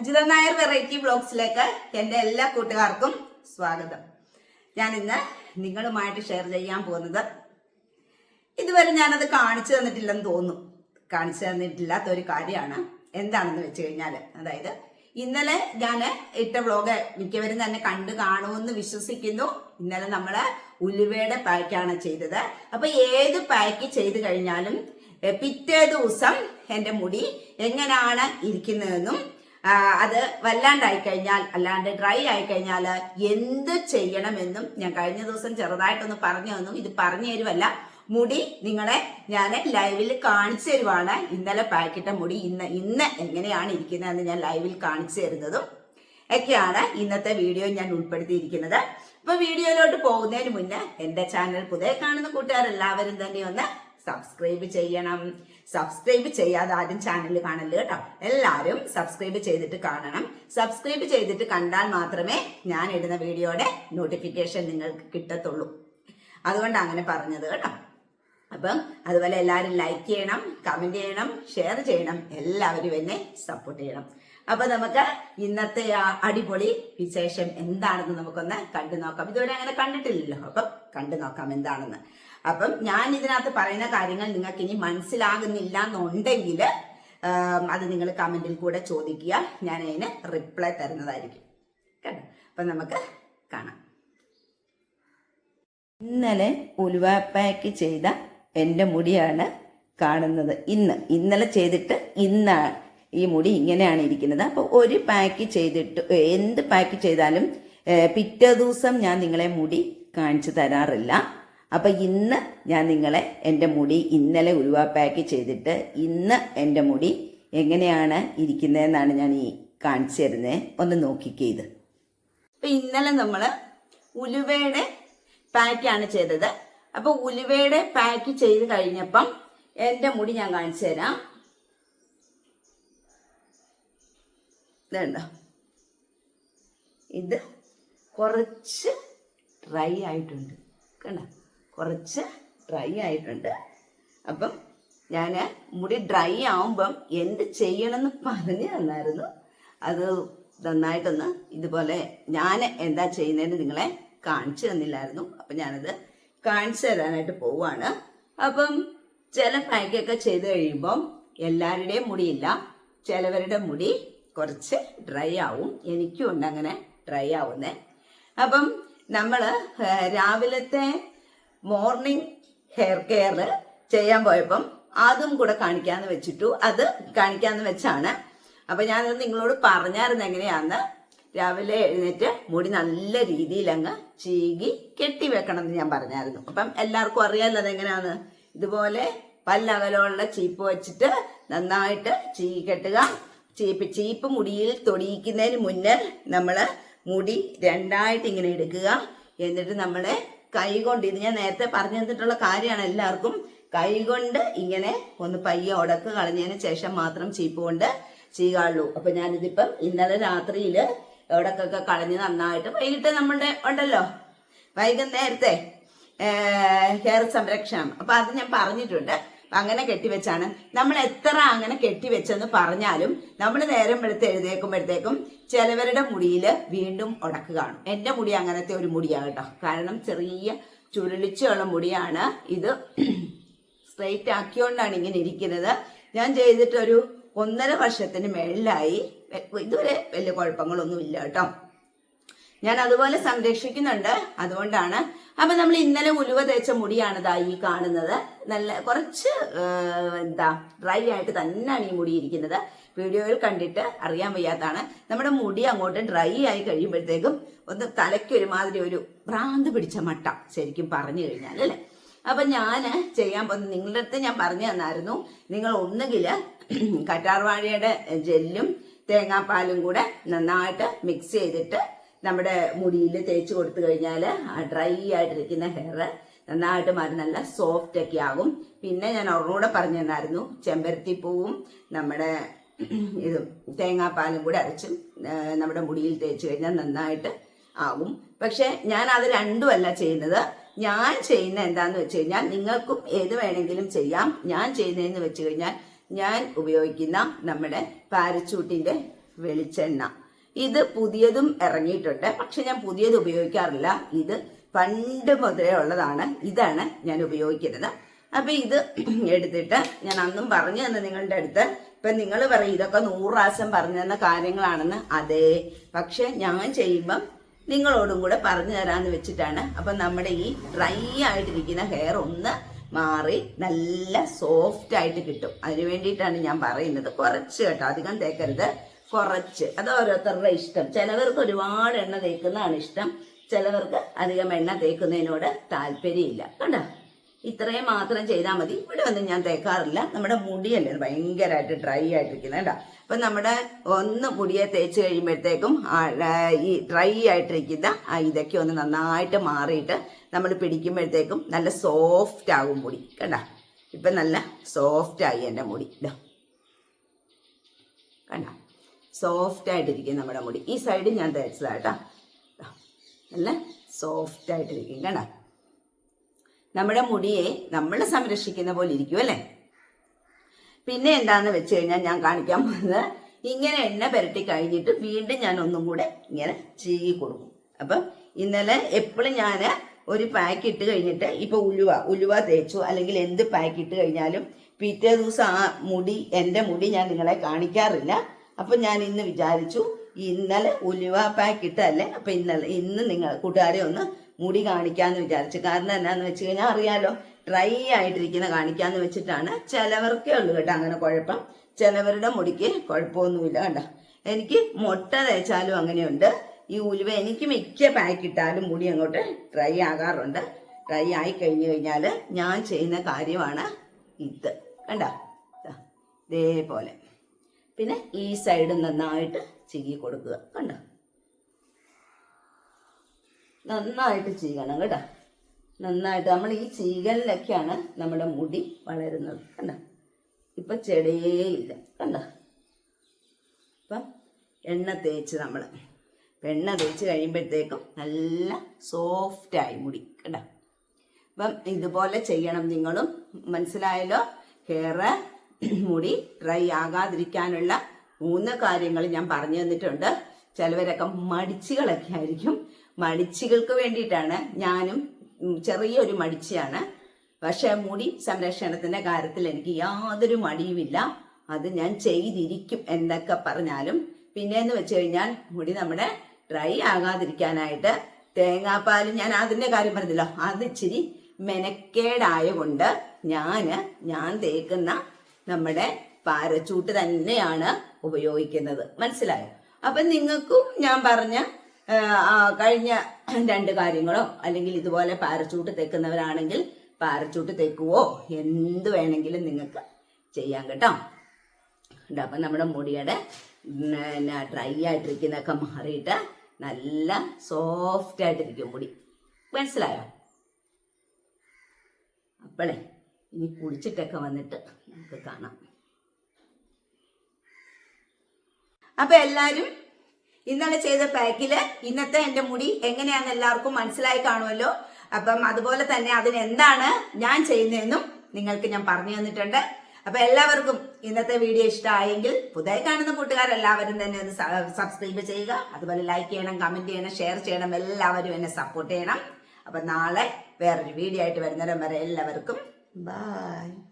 Ajitha Nair variety ബ്ലോഗ്സിലേക്ക് എന്റെ എല്ലാ കൂട്ടുകാർക്കും സ്വാഗതം. ഞാൻ ഇന്ന് നിങ്ങളുമായിട്ട് ഷെയർ ചെയ്യാൻ പോകുന്നത് ഇതുവരെ ഞാനത് കാണിച്ചു തന്നിട്ടില്ലെന്ന് തോന്നുന്നു. കാണിച്ചു തന്നിട്ടില്ലാത്ത ഒരു കാര്യമാണ്. എന്താണെന്ന് വെച്ച് കഴിഞ്ഞാൽ അതായത് ഇന്നലെ ഞാൻ ഇട്ട വ്ളോഗ് മിക്കവരും തന്നെ കണ്ടു കാണുമെന്ന് വിശ്വസിക്കുന്നു. ഇന്നലെ നമ്മൾ ഉലുവയുടെ പാക്കാണ് ചെയ്തത്. അപ്പൊ ഏത് പാക്ക് ചെയ്ത് കഴിഞ്ഞാലും പിറ്റേ ദിവസം എന്റെ മുടി എങ്ങനെയാണ് ഇരിക്കുന്നതെന്നും അത് വല്ലാണ്ടായി കഴിഞ്ഞാൽ അല്ലാണ്ട് ഡ്രൈ ആയി കഴിഞ്ഞാൽ എന്ത് ചെയ്യണമെന്നും ഞാൻ കഴിഞ്ഞ ദിവസം ചെറുതായിട്ടൊന്ന് പറഞ്ഞു തന്നു. ഇത് പറഞ്ഞു തരുമല്ല മുടി നിങ്ങളെ ഞാൻ ലൈവിൽ കാണിച്ചു തരുവാണ്. ഇന്നലെ പാക്കിട്ട മുടി ഇന്ന് ഇന്ന് എങ്ങനെയാണ് ഇരിക്കുന്നതെന്ന് ഞാൻ ലൈവിൽ കാണിച്ചു തരുന്നതും ഒക്കെയാണ് ഇന്നത്തെ വീഡിയോ ഞാൻ ഉൾപ്പെടുത്തിയിരിക്കുന്നത്. അപ്പൊ വീഡിയോയിലോട്ട് പോകുന്നതിന് മുന്നേ എന്റെ ചാനൽ പുതിയ കാണുന്ന കൂട്ടുകാരെല്ലാവരും തന്നെ ഒന്ന് സബ്സ്ക്രൈബ് ചെയ്യണം. സബ്സ്ക്രൈബ് ചെയ്യാതെ ആരും ചാനൽ കാണൽ കേട്ടോ. എല്ലാവരും സബ്സ്ക്രൈബ് ചെയ്തിട്ട് കാണണം. സബ്സ്ക്രൈബ് ചെയ്തിട്ട് കണ്ടാൽ മാത്രമേ ഞാൻ ഇടുന്ന വീഡിയോയുടെ നോട്ടിഫിക്കേഷൻ നിങ്ങൾക്ക് കിട്ടത്തുള്ളൂ. അതുകൊണ്ട് അങ്ങനെ പറഞ്ഞത് കേട്ടോ. അപ്പം അതുപോലെ എല്ലാവരും ലൈക്ക് ചെയ്യണം കമന്റ് ചെയ്യണം ഷെയർ ചെയ്യണം. എല്ലാവരും എന്നെ സപ്പോർട്ട് ചെയ്യണം. അപ്പൊ നമുക്ക് ഇന്നത്തെ അടിപൊളി വിശേഷം എന്താണെന്ന് നമുക്കൊന്ന് കണ്ടു നോക്കാം ഇതുവരെ അങ്ങനെ കണ്ടിട്ടില്ലല്ലോ. അപ്പം കണ്ടു നോക്കാം എന്താണെന്ന്. അപ്പം ഞാൻ ഇതിനകത്ത് പറയുന്ന കാര്യങ്ങൾ നിങ്ങൾക്ക് ഇനി മനസ്സിലാകുന്നില്ല എന്നുണ്ടെങ്കിൽ അത് നിങ്ങൾ കമന്റിൽ കൂടെ ചോദിക്കുക. ഞാൻ അതിന് റിപ്ലൈ തരുന്നതായിരിക്കും. കേട്ടോ? അപ്പം നമുക്ക് കാണാം. ഇന്നലെ ഉലുവ പാക്ക് ചെയ്ത എന്റെ മുടിയാണ് കാണുന്നത്. ഇന്ന് ഇന്നലെ ചെയ്തിട്ട് ഇന്നാണ് ഈ മുടി ഇങ്ങനെയാണ് ഇരിക്കുന്നത്. അപ്പോൾ ഒരു പാക്ക് ചെയ്തിട്ട് എന്ത് പാക്ക് ചെയ്താലും പിറ്റേ ദിവസം ഞാൻ നിങ്ങളെ മുടി കാണിച്ചു തരാറില്ല. അപ്പം ഇന്ന് ഞാൻ നിങ്ങളെ എന്റെ മുടി ഇന്നലെ ഉലുവ പാക്ക് ചെയ്തിട്ട് ഇന്ന് എന്റെ മുടി എങ്ങനെയാണ് ഇരിക്കുന്നതെന്നാണ് ഞാൻ ഈ കാണിച്ചു തരുന്നത് ഒന്ന് നോക്കിക്കേ ഇത്. അപ്പൊ ഇന്നലെ നമ്മൾ ഉലുവയുടെ പാക്കാണ് ചെയ്തത്. അപ്പൊ ഉലുവയുടെ പാക്ക് ചെയ്ത് കഴിഞ്ഞപ്പം എന്റെ മുടി ഞാൻ കാണിച്ചു തരാം. ഇതുണ്ടോ? ഇത് കുറച്ച് ഡ്രൈ ആയിട്ടുണ്ട്. കണ്ട? കുറച്ച് ഡ്രൈ ആയിട്ടുണ്ട്. അപ്പം ഞാൻ മുടി ഡ്രൈ ആവുമ്പം എന്ത് ചെയ്യണമെന്ന് പറഞ്ഞു തന്നായിരുന്നു. അത് നന്നായിട്ടൊന്ന് ഇതുപോലെ ഞാൻ എന്താ ചെയ്യുന്നതെന്ന് നിങ്ങളെ കാണിച്ചു തന്നില്ലായിരുന്നു. അപ്പം ഞാനത് കാണിച്ചു തരാനായിട്ട് പോവാണ്. അപ്പം ചില പാക്കൊക്കെ ചെയ്ത് കഴിയുമ്പം എല്ലാവരുടെയും മുടിയില്ല. ചിലവരുടെ മുടി കുറച്ച് ഡ്രൈ ആവും. എനിക്കും ഉണ്ട് അങ്ങനെ ഡ്രൈ ആവുന്നേ. അപ്പം നമ്മൾ രാവിലത്തെ മോർണിംഗ് ഹെയർ കെയർ ചെയ്യാൻ പോയപ്പം അതും കൂടെ കാണിക്കാന്ന് വെച്ചിട്ടു. അത് കാണിക്കാന്ന് വെച്ചാണ്. അപ്പൊ ഞാനത് നിങ്ങളോട് പറഞ്ഞായിരുന്നു എങ്ങനെയാന്ന്. രാവിലെ എഴുന്നേറ്റ് മുടി നല്ല രീതിയിൽ അങ്ങ് ചീകി കെട്ടി വെക്കണം എന്ന് ഞാൻ പറഞ്ഞായിരുന്നു. അപ്പം എല്ലാവർക്കും അറിയാമല്ലോ അതെങ്ങനെയാന്ന് ഇതുപോലെ പല്ലകലമുള്ള ചീപ്പ് വെച്ചിട്ട് നന്നായിട്ട് ചീകി കെട്ടുക. ചീപ്പ് ചീപ്പ് മുടിയിൽ തൊടിയിക്കുന്നതിന് മുന്നേ നമ്മൾ മുടി രണ്ടായിട്ട് ഇങ്ങനെ എടുക്കുക. എന്നിട്ട് നമ്മളെ കൈ കൊണ്ട് ഇത് ഞാൻ നേരത്തെ പറഞ്ഞു തന്നിട്ടുള്ള കാര്യമാണ് എല്ലാവർക്കും. കൈകൊണ്ട് ഇങ്ങനെ ഒന്ന് പയ്യെ ഉടക്ക് കളഞ്ഞതിന് ശേഷം മാത്രം ചീപ്പ് കൊണ്ട് ചെയ്യാള്ളൂ അപ്പൊ ഞാനിതിപ്പം ഇന്നലെ രാത്രിയിൽ ഉടക്കൊക്കെ കളഞ്ഞ് നന്നായിട്ട് വൈകിട്ട് നമ്മളുടെ ഉണ്ടല്ലോ? വൈകുന്നേരത്തെ ഹെയർ സംരക്ഷണം. അപ്പൊ അത് ഞാൻ പറഞ്ഞിട്ടുണ്ട്. അങ്ങനെ കെട്ടിവെച്ചാണ്. നമ്മൾ എത്ര അങ്ങനെ കെട്ടിവെച്ചെന്ന് പറഞ്ഞാലും നമ്മൾ നേരം എടുത്ത് എഴുതേക്കുമ്പോഴത്തേക്കും ചിലവരുടെ മുടിയിൽ വീണ്ടും ഉടക്ക് കാണും. എന്റെ മുടി അങ്ങനത്തെ ഒരു മുടിയാണ് കേട്ടോ. കാരണം ചെറിയ ചുരുളിച്ചുള്ള മുടിയാണ് ഇത്. സ്ട്രെയിറ്റ് ആക്കിയോണ്ടാണ് ഇങ്ങനെ ഇരിക്കുന്നത്. ഞാൻ ചെയ്തിട്ടൊരു ഒന്നര വർഷത്തിന് മേളിലായി. ഇതുവരെ വലിയ കുഴപ്പങ്ങളൊന്നും ഇല്ല കേട്ടോ. ഞാൻ അതുപോലെ സംരക്ഷിക്കുന്നുണ്ട്. അതുകൊണ്ടാണ് അപ്പൊ നമ്മൾ ഇന്നലെ ഉലുവ തേച്ച മുടിയാണ് ദാ ഈ കാണുന്നത്. നല്ല കുറച്ച് എന്താ ഡ്രൈ ആയിട്ട് തന്നെയാണ് ഈ മുടി ഇരിക്കുന്നത്. വീഡിയോയിൽ കണ്ടിട്ട് അറിയാൻ വയ്യാത്താണ് നമ്മുടെ മുടി അങ്ങോട്ട് ഡ്രൈ ആയി കഴിയുമ്പോഴത്തേക്കും ഒന്ന് തലയ്ക്ക് ഒരുമാതിരി ഒരു ഭ്രാന്ത് പിടിച്ച മട്ട ശരിക്കും പറഞ്ഞു കഴിഞ്ഞാൽ അല്ലേ? അപ്പൊ ഞാൻ ചെയ്യാൻ പോകുന്നത് നിങ്ങളുടെ അടുത്ത് ഞാൻ പറഞ്ഞു തന്നായിരുന്നു. നിങ്ങൾ ഒന്നുകിൽ കറ്റാർവാഴയുടെ ജെല്ലും തേങ്ങാപ്പാലും കൂടെ നന്നായിട്ട് മിക്സ് ചെയ്തിട്ട് നമ്മുടെ മുടിയിൽ തേച്ച് കൊടുത്തു കഴിഞ്ഞാൽ ഡ്രൈ ആയിട്ടിരിക്കുന്ന ഹെയർ നന്നായിട്ട് മാറി നല്ല സോഫ്റ്റ് ഒക്കെ ആകും. പിന്നെ ഞാൻ ഉറങ്ങൂടെ പറഞ്ഞു തന്നായിരുന്നു ചെമ്പരത്തിപ്പൂവും നമ്മുടെ ഇതും തേങ്ങാപ്പാലും കൂടെ അരച്ചും നമ്മുടെ മുടിയിൽ തേച്ച് കഴിഞ്ഞാൽ നന്നായിട്ട് ആകും. പക്ഷെ ഞാൻ അത് രണ്ടുമല്ല ചെയ്യുന്നത്. ഞാൻ ചെയ്യുന്ന എന്താന്ന് വെച്ച് കഴിഞ്ഞാൽ നിങ്ങൾക്കും ഏത് വേണമെങ്കിലും ചെയ്യാം. ഞാൻ ചെയ്യുന്നതെന്ന് വെച്ച് കഴിഞ്ഞാൽ ഞാൻ ഉപയോഗിക്കുന്ന നമ്മുടെ പാരച്ചൂട്ടിന്റെ വെളിച്ചെണ്ണ. ഇത് പുതിയതും ഇറങ്ങിയിട്ടുണ്ട്. പക്ഷെ ഞാൻ പുതിയത് ഉപയോഗിക്കാറില്ല. ഇത് പണ്ട് മുതലേ ഉള്ളതാണ്. ഇതാണ് ഞാൻ ഉപയോഗിക്കുന്നത്. അപ്പൊ ഇത് എടുത്തിട്ട് ഞാൻ അന്നും പറഞ്ഞു തന്നെ നിങ്ങളുടെ അടുത്ത്. ഇപ്പൊ നിങ്ങൾ പറയും ഇതൊക്കെ നൂറാസം പറഞ്ഞു തന്ന കാര്യങ്ങളാണെന്ന്. അതെ. പക്ഷെ ഞാൻ ചെയ്യുമ്പം നിങ്ങളോടും കൂടെ പറഞ്ഞു തരാന്ന് വെച്ചിട്ടാണ്. അപ്പൊ നമ്മുടെ ഈ ഡ്രൈ ആയിട്ടിരിക്കുന്ന ഹെയർ ഒന്ന് മാറി നല്ല സോഫ്റ്റ് ആയിട്ട് കിട്ടും. അതിന് വേണ്ടിയിട്ടാണ് ഞാൻ പറയുന്നത്. കുറച്ച് കേട്ടോ അധികം തേക്കരുത്. കുറച്ച്. അത് ഓരോരുത്തരുടെ ഇഷ്ടം. ചിലവർക്ക് ഒരുപാട് എണ്ണ തേക്കുന്നതാണ് ഇഷ്ടം. ചിലവർക്ക് അധികം എണ്ണ തേക്കുന്നതിനോട് താല്പര്യമില്ല. കണ്ടോ? ഇത്രയും മാത്രം ചെയ്താൽ മതി. ഇവിടെ ഒന്നും ഞാൻ തേക്കാറില്ല. നമ്മുടെ മുടിയല്ലേ? ഭയങ്കരമായിട്ട് ഡ്രൈ ആയിട്ടിരിക്കുന്നത് കേട്ടോ അപ്പൊ നമ്മുടെ ഒന്ന് മുടിയെ തേച്ച് കഴിയുമ്പോഴത്തേക്കും ഈ ഡ്രൈ ആയിട്ടിരിക്കുന്ന ഇതൊക്കെ ഒന്ന് നന്നായിട്ട് മാറിയിട്ട് നമ്മൾ പിടിക്കുമ്പോഴത്തേക്കും നല്ല സോഫ്റ്റ് ആകും മുടി. കണ്ട? ഇപ്പൊ നല്ല സോഫ്റ്റ് ആയി എന്റെ മുടി. ഇതാ. കണ്ട? സോഫ്റ്റ് ആയിട്ടിരിക്കും നമ്മുടെ മുടി. ഈ സൈഡ് ഞാൻ തേച്ചതാ കേട്ടോ. നല്ല സോഫ്റ്റ് ആയിട്ടിരിക്കും കണ്ട? നമ്മുടെ മുടിയെ നമ്മൾ സംരക്ഷിക്കുന്ന പോലെ ഇരിക്കും അല്ലേ? പിന്നെ എന്താന്ന് വെച്ച് കഴിഞ്ഞാൽ ഞാൻ കാണിക്കാൻ പോകുന്നത് ഇങ്ങനെ എണ്ണ പുരട്ടി കഴിഞ്ഞിട്ട് വീണ്ടും ഞാൻ ഒന്നും കൂടെ ഇങ്ങനെ ചീകി കൊടുക്കും. അപ്പം ഇന്നലെ എപ്പോഴും ഞാൻ ഒരു പാക്ക് ഇട്ട് കഴിഞ്ഞിട്ട് ഇപ്പൊ ഉലുവ ഉലുവ തേച്ചു. അല്ലെങ്കിൽ എന്ത് പാക്ക് ഇട്ട് കഴിഞ്ഞാലും പിറ്റേ ദിവസം ആ മുടി എന്റെ മുടി ഞാൻ നിങ്ങളെ കാണിക്കാറില്ല. അപ്പൊ ഞാൻ ഇന്ന് വിചാരിച്ചു ഇന്നലെ ഉലുവ പാക്ക് ഇട്ടല്ലേ അപ്പൊ ഇന്നലെ ഇന്ന് നിങ്ങൾ കൂട്ടുകാരെ ഒന്ന് മുടി കാണിക്കാന്ന് വിചാരിച്ചു. കാരണം എന്നാന്ന് വെച്ച് കഴിഞ്ഞാൽ അറിയാലോ ഡ്രൈ ആയിട്ടിരിക്കുന്ന കാണിക്കാന്ന് വെച്ചിട്ടാണ് ചിലവർക്കേ ഉള്ളൂ കേട്ടോ അങ്ങനെ കുഴപ്പം. ചിലവരുടെ മുടിക്ക് കുഴപ്പമൊന്നുമില്ല കണ്ട എനിക്ക് മുട്ട തേച്ചാലും അങ്ങനെയുണ്ട്. ഈ ഉലുവ എനിക്ക് മിക്ക പാക്ക് ഇട്ടാലും മുടി അങ്ങോട്ട് ഡ്രൈ ആകാറുണ്ട്. ഡ്രൈ ആയി കഴിഞ്ഞു കഴിഞ്ഞാൽ ഞാൻ ചെയ്യുന്ന കാര്യമാണ് ഇത്. കണ്ട? ഇതേപോലെ. പിന്നെ ഈ സൈഡ് നന്നായിട്ട് ചീകി കൊടുക്കുക. കണ്ടോ? നന്നായിട്ട് ചീകണം കേട്ടോ. നന്നായിട്ട് നമ്മൾ ഈ ചീകലിലൊക്കെയാണ് നമ്മുടെ മുടി വളരുന്നത്. കണ്ടോ? ഇപ്പൊ ചെടിയേയില്ല കണ്ടോ? ഇപ്പം എണ്ണ തേച്ച് നമ്മൾ എണ്ണ തേച്ച് കഴിയുമ്പോഴത്തേക്കും നല്ല സോഫ്റ്റായി മുടി. കണ്ടോ? അപ്പം ഇതുപോലെ ചെയ്യണം. നിങ്ങളും മനസ്സിലായല്ലോ? ഹെയർ മുടി ഡ്രൈ ആകാതിരിക്കാനുള്ള മൂന്ന് കാര്യങ്ങൾ ഞാൻ പറഞ്ഞു തന്നിട്ടുണ്ട്. ചിലവരൊക്കെ മടിച്ചുകളൊക്കെ ആയിരിക്കും. മടിച്ചുകൾക്ക് വേണ്ടിയിട്ടാണ് ഞാനും ചെറിയൊരു മടിച്ചയാണ് പക്ഷേ മുടി സംരക്ഷണത്തിന്റെ കാര്യത്തിൽ എനിക്ക് യാതൊരു മടിയുമില്ല. അത് ഞാൻ ചെയ്തിരിക്കും എന്നൊക്കെ പറഞ്ഞാലും പിന്നെന്ന് വെച്ച് കഴിഞ്ഞാൽ മുടി നമ്മുടെ ഡ്രൈ ആകാതിരിക്കാനായിട്ട് തേങ്ങാപ്പാൽ ഞാൻ അതിന്റെ കാര്യം പറഞ്ഞല്ലോ. അത് ഇച്ചിരി മെനക്കേടായ കൊണ്ട് ഞാൻ ഞാൻ തേക്കുന്ന നമ്മുടെ പാരച്ചൂട്ട് തന്നെയാണ് ഉപയോഗിക്കുന്നത്. മനസ്സിലായോ? അപ്പൊ നിങ്ങൾക്കും ഞാൻ പറഞ്ഞ കഴിഞ്ഞ രണ്ട് കാര്യങ്ങളോ അല്ലെങ്കിൽ ഇതുപോലെ പാരച്ചൂട്ട് തെക്കുന്നവരാണെങ്കിൽ പാരച്ചൂട്ട് തെക്കുവോ? എന്ത് വേണമെങ്കിലും നിങ്ങൾക്ക് ചെയ്യാം കേട്ടോ. അപ്പൊ നമ്മുടെ മുടിയുടെ പിന്നെ ഡ്രൈ ആയിട്ടിരിക്കുന്നതൊക്കെ മാറിയിട്ട് നല്ല സോഫ്റ്റ് ആയിട്ടിരിക്കും മുടി. മനസ്സിലായോ? അപ്പോളേ ഇനി കുളിച്ചിട്ടൊക്കെ വന്നിട്ട് നമുക്ക് കാണാം. അപ്പൊ എല്ലാരും ഇന്നലെ ചെയ്ത പാക്കിൽ ഇന്നത്തെ എന്റെ മുടി എങ്ങനെയാന്ന് എല്ലാവർക്കും മനസ്സിലായി കാണുമല്ലോ. അപ്പം അതുപോലെ തന്നെ അതിന് എന്താണ് ഞാൻ ചെയ്യുന്നതെന്നും നിങ്ങൾക്ക് ഞാൻ പറഞ്ഞു തന്നിട്ടുണ്ട്. അപ്പൊ എല്ലാവർക്കും ഇന്നത്തെ വീഡിയോ ഇഷ്ടമായെങ്കിൽ പുതിയ കാണുന്ന കൂട്ടുകാരെല്ലാവരും തന്നെ ഒന്ന് സബ്സ്ക്രൈബ് ചെയ്യുക. അതുപോലെ ലൈക്ക് ചെയ്യണം കമന്റ് ചെയ്യണം ഷെയർ ചെയ്യണം. എല്ലാവരും എന്നെ സപ്പോർട്ട് ചെയ്യണം. അപ്പൊ നാളെ വേറൊരു വീഡിയോ ആയിട്ട് വരുന്നേരം വരെ എല്ലാവർക്കും Bye.